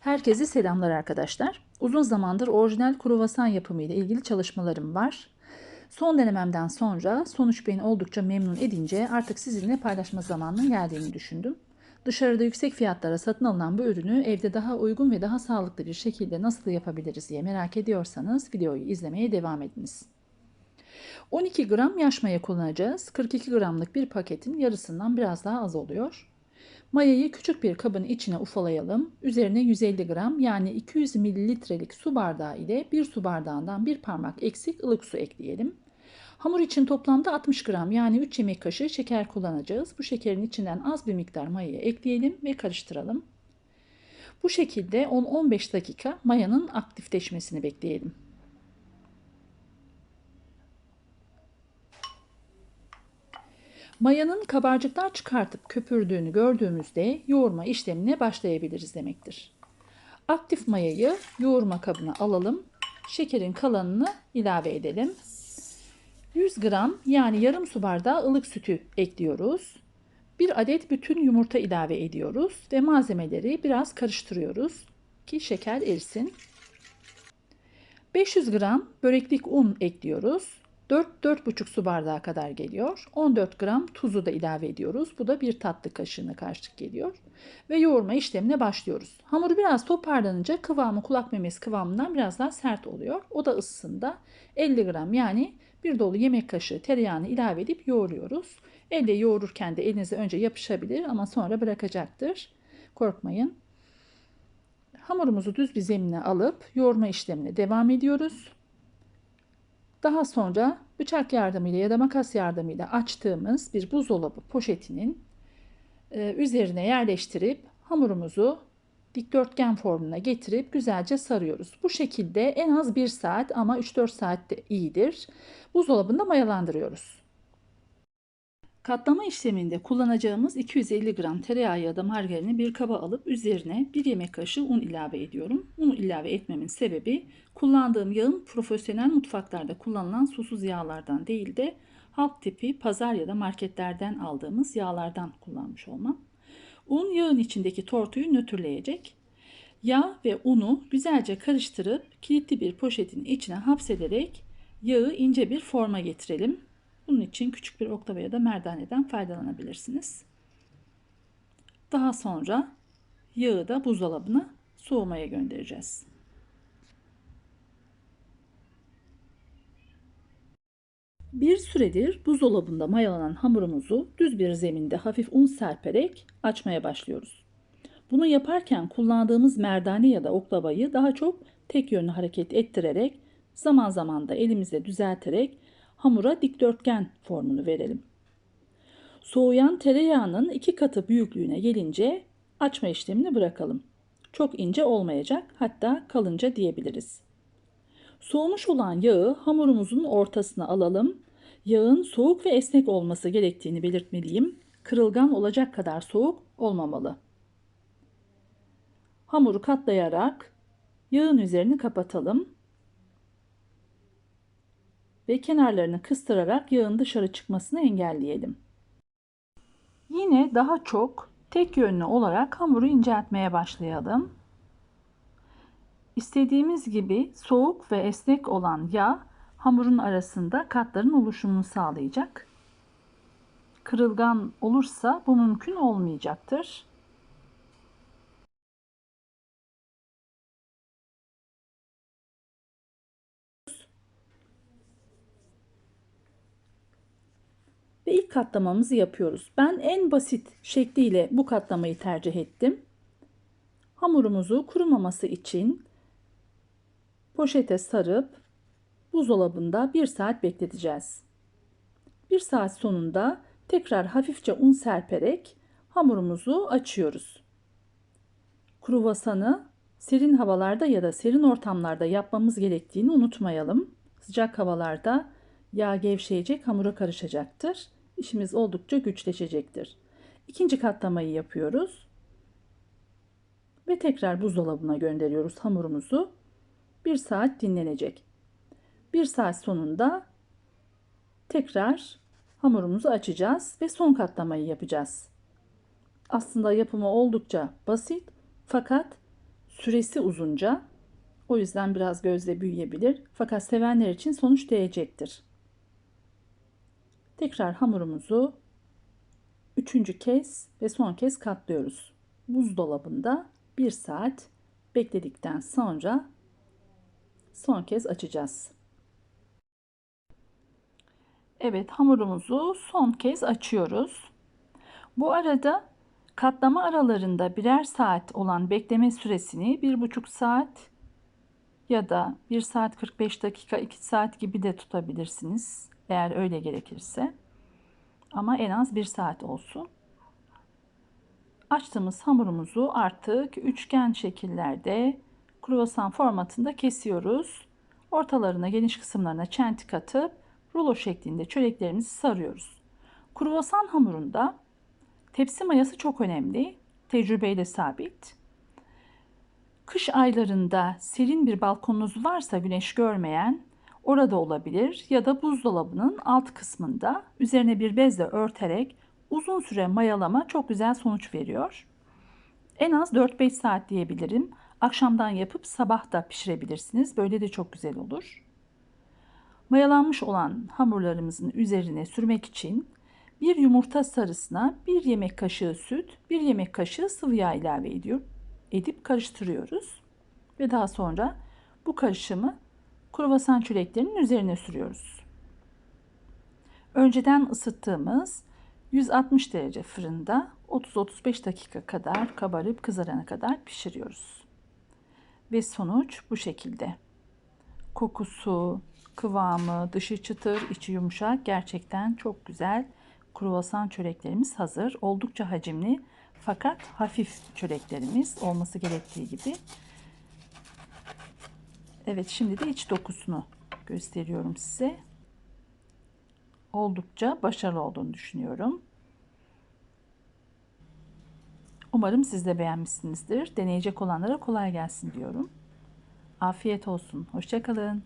Herkese selamlar arkadaşlar. Uzun zamandır orijinal kruvasan yapımı ile ilgili çalışmalarım var. Son denememden sonra sonuç beni oldukça memnun edince artık sizinle paylaşma zamanının geldiğini düşündüm. Dışarıda yüksek fiyatlara satın alınan bu ürünü evde daha uygun ve daha sağlıklı bir şekilde nasıl yapabiliriz diye merak ediyorsanız videoyu izlemeye devam ediniz. 12 gram yaş maya kullanacağız. 42 gramlık bir paketin yarısından biraz daha az oluyor. Mayayı küçük bir kabın içine ufalayalım. Üzerine 150 gram yani 200 mililitrelik su bardağı ile bir su bardağından bir parmak eksik ılık su ekleyelim. Hamur için toplamda 60 gram yani 3 yemek kaşığı şeker kullanacağız. Bu şekerin içinden az bir miktar mayayı ekleyelim ve karıştıralım. Bu şekilde 10-15 dakika mayanın aktifleşmesini bekleyelim. Mayanın kabarcıklar çıkartıp köpürdüğünü gördüğümüzde yoğurma işlemine başlayabiliriz demektir. Aktif mayayı yoğurma kabına alalım. Şekerin kalanını ilave edelim. 100 gram yani yarım su bardağı ılık sütü ekliyoruz. Bir adet bütün yumurta ilave ediyoruz ve malzemeleri biraz karıştırıyoruz ki şeker erisin. 500 gram böreklik un ekliyoruz. 4-4,5 su bardağı kadar geliyor. 14 gram tuzu da ilave ediyoruz. Bu da bir tatlı kaşığına karşılık geliyor. Ve yoğurma işlemine başlıyoruz. Hamuru biraz toparlanınca kıvamı kulak memesi kıvamından biraz daha sert oluyor. O da ısısında 50 gram yani bir dolu yemek kaşığı tereyağını ilave edip yoğuruyoruz. Elle yoğururken de elinize önce yapışabilir ama sonra bırakacaktır. Korkmayın. Hamurumuzu düz bir zemine alıp yoğurma işlemine devam ediyoruz. Daha sonra bıçak yardımıyla ya da makas yardımıyla açtığımız bir buzdolabı poşetinin e, üzerine yerleştirip hamurumuzu dikdörtgen formuna getirip güzelce sarıyoruz. Bu şekilde en az 1 saat ama 3-4 saat de iyidir. Buzdolabında mayalandırıyoruz. Katlama işleminde kullanacağımız 250 gram tereyağı ya da margarini bir kaba alıp üzerine 1 yemek kaşığı un ilave ediyorum. Unu ilave etmemin sebebi kullandığım yağın profesyonel mutfaklarda kullanılan susuz yağlardan değil de halk tipi pazar ya da marketlerden aldığımız yağlardan kullanmış olmam. Un yağın içindeki tortuyu nötrleyecek. Yağ ve unu güzelce karıştırıp kilitli bir poşetin içine hapsederek yağı ince bir forma getirelim. Bunun için küçük bir oklava ya da merdaneden faydalanabilirsiniz. Daha sonra yağı da buzdolabına soğumaya göndereceğiz. Bir süredir buzdolabında mayalanan hamurumuzu düz bir zeminde hafif un serperek açmaya başlıyoruz. Bunu yaparken kullandığımız merdane ya da oklavayı daha çok tek yönlü hareket ettirerek zaman zaman da elimizle düzelterek hamura dikdörtgen formunu verelim. Soğuyan tereyağının iki katı büyüklüğüne gelince açma işlemini bırakalım. Çok ince olmayacak hatta kalınca diyebiliriz. Soğumuş olan yağı hamurumuzun ortasına alalım. Yağın soğuk ve esnek olması gerektiğini belirtmeliyim. Kırılgan olacak kadar soğuk olmamalı. Hamuru katlayarak yağın üzerini kapatalım ve kenarlarını kıstırarak yağın dışarı çıkmasını engelleyelim. Yine daha çok tek yönlü olarak hamuru inceltmeye başlayalım. İstediğimiz gibi soğuk ve esnek olan yağ hamurun arasında katların oluşumunu sağlayacak. Kırılgan olursa bu mümkün olmayacaktır. ve ilk katlamamızı yapıyoruz. Ben en basit şekliyle bu katlamayı tercih ettim. Hamurumuzu kurumaması için poşete sarıp buzdolabında 1 saat bekleteceğiz. 1 saat sonunda tekrar hafifçe un serperek hamurumuzu açıyoruz. Kruvasanı serin havalarda ya da serin ortamlarda yapmamız gerektiğini unutmayalım. Sıcak havalarda yağ gevşeyecek, hamura karışacaktır işimiz oldukça güçleşecektir. İkinci katlamayı yapıyoruz. Ve tekrar buzdolabına gönderiyoruz hamurumuzu. Bir saat dinlenecek. Bir saat sonunda tekrar hamurumuzu açacağız ve son katlamayı yapacağız. Aslında yapımı oldukça basit fakat süresi uzunca. O yüzden biraz gözle büyüyebilir. Fakat sevenler için sonuç değecektir. Tekrar hamurumuzu üçüncü kez ve son kez katlıyoruz. Buzdolabında bir saat bekledikten sonra son kez açacağız. Evet hamurumuzu son kez açıyoruz. Bu arada katlama aralarında birer saat olan bekleme süresini bir buçuk saat ya da 1 saat 45 dakika 2 saat gibi de tutabilirsiniz eğer öyle gerekirse. Ama en az 1 saat olsun. Açtığımız hamurumuzu artık üçgen şekillerde kruvasan formatında kesiyoruz. Ortalarına geniş kısımlarına çentik atıp rulo şeklinde çöreklerimizi sarıyoruz. Kruvasan hamurunda tepsi mayası çok önemli. Tecrübeyle sabit. Kış aylarında serin bir balkonunuz varsa güneş görmeyen orada olabilir ya da buzdolabının alt kısmında üzerine bir bezle örterek uzun süre mayalama çok güzel sonuç veriyor. En az 4-5 saat diyebilirim. Akşamdan yapıp sabah da pişirebilirsiniz. Böyle de çok güzel olur. Mayalanmış olan hamurlarımızın üzerine sürmek için bir yumurta sarısına bir yemek kaşığı süt, bir yemek kaşığı sıvı yağ ilave ediyor, edip karıştırıyoruz. Ve daha sonra bu karışımı kruvasan çöreklerinin üzerine sürüyoruz. Önceden ısıttığımız 160 derece fırında 30-35 dakika kadar kabarıp kızarana kadar pişiriyoruz. Ve sonuç bu şekilde. Kokusu, kıvamı, dışı çıtır, içi yumuşak gerçekten çok güzel. Kruvasan çöreklerimiz hazır. Oldukça hacimli fakat hafif çöreklerimiz olması gerektiği gibi. Evet şimdi de iç dokusunu gösteriyorum size. Oldukça başarılı olduğunu düşünüyorum. Umarım siz de beğenmişsinizdir. Deneyecek olanlara kolay gelsin diyorum. Afiyet olsun. Hoşçakalın.